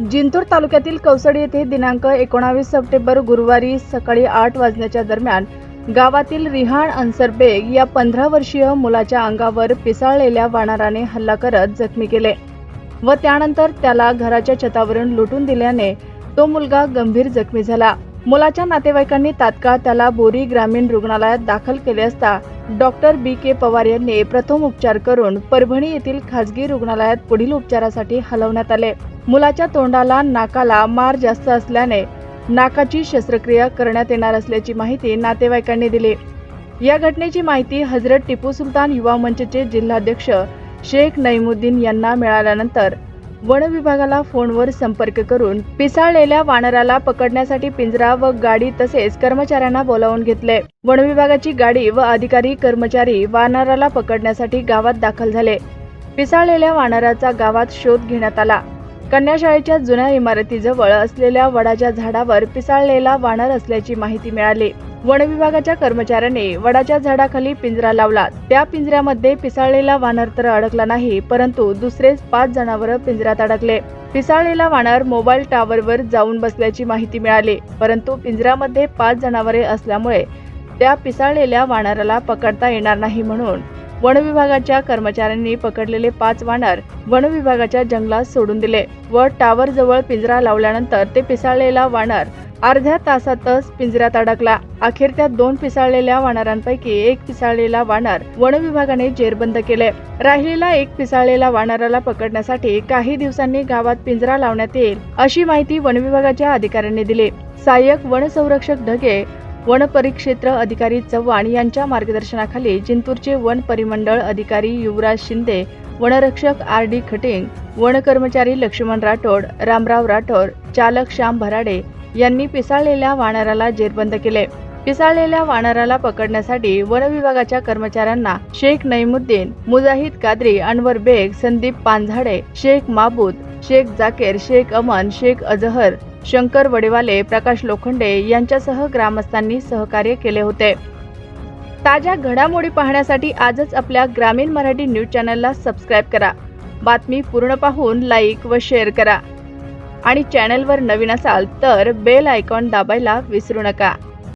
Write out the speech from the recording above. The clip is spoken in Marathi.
जिंतूर तालुक्यातील कवसडी येथे दिनांक एकोणावीस सप्टेंबर गुरुवारी सकाळी आठ वाजण्याच्या दरम्यान गावातील रिहाण अन्सर बेग या पंधरा वर्षीय मुलाच्या अंगावर पिसाळलेल्या वानराने हल्ला करत जखमी केले व त्यानंतर त्याला घराच्या छतावरून लुटून दिल्याने तो मुलगा गंभीर जखमी झाला. मुलाच्या नातेवाईकांनी तात्काळ त्याला बोरी ग्रामीण रुग्णालयात दाखल केले असता डॉक्टर बी के पवार यांनी प्रथम उपचार करून परभणी येथील खासगी रुग्णालयात पुढील उपचारासाठी हलवण्यात आले. मुलाच्या तोंडाला नाकाला मार जास्त असल्याने नाकाची शस्त्रक्रिया करण्यात येणार असल्याची माहिती नातेवाईकांनी दिली. या घटनेची माहिती हजरत टिपू सुलतान युवा मंचचे जिल्हाध्यक्ष शेख नईमुद्दीन यांना मिळाल्यानंतर वन विभागाला फोनवर संपर्क करून पिसाळलेल्या वानराला पकडण्यासाठी पिंजरा व गाडी तसेच कर्मचाऱ्यांना बोलावून घेतले. वन विभागाची गाडी व अधिकारी कर्मचारी वानराला पकडण्यासाठी गावात दाखल झाले. पिसाळलेल्या वानराचा गावात शोध घेण्यात आला. कन्याशाळेच्या जुन्या इमारतीजवळ असलेल्या वडाच्या झाडावर पिसाळलेला वानर असल्याची माहिती मिळाली. वन विभागाच्या वडाच्या झाडाखाली पिंजरा लावला. त्या पिंजऱ्यामध्ये पिसाळलेला वानर तर अडकला नाही परंतु दुसरेच पाच जनावर पिंजऱ्यात अडकले. पिसाळलेला वानर मोबाईल टॉवरवर जाऊन बसल्याची माहिती मिळाली परंतु पिंजऱ्यामध्ये पाच जनावरे असल्यामुळे त्या पिसाळलेल्या वानराला पकडता येणार नाही म्हणून वन विभागाच्या कर्मचाऱ्यांनी पकडलेले पाच वानर वन विभागाच्या जंगलात सोडून दिले व टावर जवळ पिंजरा लावल्यानंतर ते पिसाळलेला वानर अर्ध्या तासातच पिंजऱ्यात अडकला. अखेर त्या दोन पिसाळलेल्या वानरांपैकी एक पिसाळलेला वानर वन विभागाने जेरबंद केले. राहिलेला एक पिसाळलेला वानराला पकडण्यासाठी काही दिवसांनी गावात पिंजरा लावण्यात येईल अशी माहिती वन विभागाच्या अधिकाऱ्यांनी दिली. सहाय्यक वन संरक्षक ढगे वन परिक्षेत्र अधिकारी चव्हाण यांच्या मार्गदर्शनाखाली जिंतूरचे वन परिमंडळ अधिकारी युवराज शिंदे वनरक्षक आर डी खटिंग वन कर्मचारी लक्ष्मण राठोड रामराव राठोड चालक श्याम भराडे यांनी पिसाळलेल्या वानराला जेरबंद केले. पिसाळलेल्या वानराला पकडण्यासाठी वन विभागाच्या कर्मचाऱ्यांना शेख नईमुद्दीन मुजाहिद कादरी अनवर बेग संदीप पानझाडे शेख माबूद शेख जाकेर शेख अमन शेख अजहर शंकर वडेवाले प्रकाश लोखंडे यांच्यासह ग्रामस्थांनी सहकार्य केले होते. ताज्या घडामोडी पाहण्यासाठी आजच आपल्या ग्रामीण मराठी न्यूज चॅनलला सबस्क्राईब करा. बातमी पूर्ण पाहून लाईक व शेअर करा. आणि चॅनलवर नवीन असाल तर बेल आयकॉन दाबायला विसरू नका.